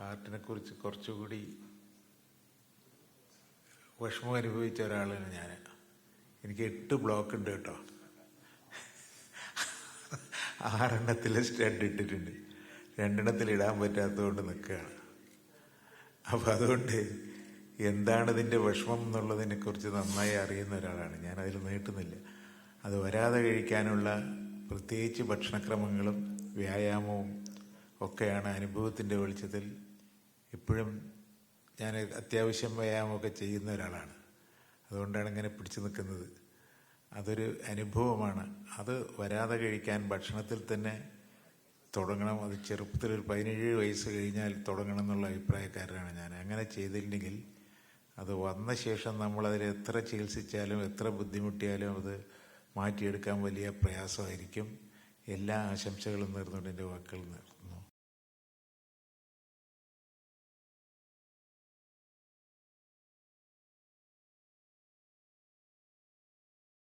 ഹാർട്ടിനെ കുറിച്ച് കുറച്ചുകൂടി വിഷമം അനുഭവിച്ച ഒരാളാണ് ഞാൻ. എനിക്ക് എട്ട് ബ്ലോക്ക് ഉണ്ട് കേട്ടോ. ആറെണ്ണത്തിൽ സ്റ്റഡ് ഇട്ടിട്ടുണ്ട്. രണ്ടെണ്ണത്തിൽ ഇടാൻ പറ്റാത്തതുകൊണ്ട് നിൽക്കുകയാണ്. അപ്പം അതുകൊണ്ട് എന്താണ് ഇതിന്റെ വിഷമം എന്നുള്ളതിനെ കുറിച്ച് നന്നായി അറിയുന്ന ഒരാളാണ്. ഞാൻ അതിൽ നീട്ടുന്നില്ല. അത് വരാതെ കഴിക്കാനുള്ള പ്രത്യേകിച്ച് ഭക്ഷണക്രമങ്ങളും വ്യായാമവും ഒക്കെയാണ് അനുഭവത്തിന്റെ വെളിച്ചത്തിൽ ഇപ്പോഴും ഞാൻ അത്യാവശ്യം വ്യായാമമൊക്കെ ചെയ്യുന്ന ഒരാളാണ്. അതുകൊണ്ടാണ് ഇങ്ങനെ പിടിച്ചു നിൽക്കുന്നത്. അതൊരു അനുഭവമാണ്. അത് വരാതെ കഴിക്കാൻ ഭക്ഷണത്തിൽ തന്നെ തുടങ്ങണം. അത് ചെറുപ്പത്തിൽ ഒരു പതിനേഴ് വയസ്സ് കഴിഞ്ഞാൽ തുടങ്ങണം എന്നുള്ള അഭിപ്രായക്കാരനാണ് ഞാൻ. അങ്ങനെ ചെയ്തില്ലെങ്കിൽ അത് വന്ന ശേഷം നമ്മളതിൽ എത്ര ചികിത്സിച്ചാലും എത്ര ബുദ്ധിമുട്ടിയാലും അത് മാറ്റിയെടുക്കാൻ വലിയ പ്രയാസമായിരിക്കും. എല്ലാ ആശംസകളും നേർന്നുകൊണ്ട് എന്റെ വാക്കുകൾ നേർന്നു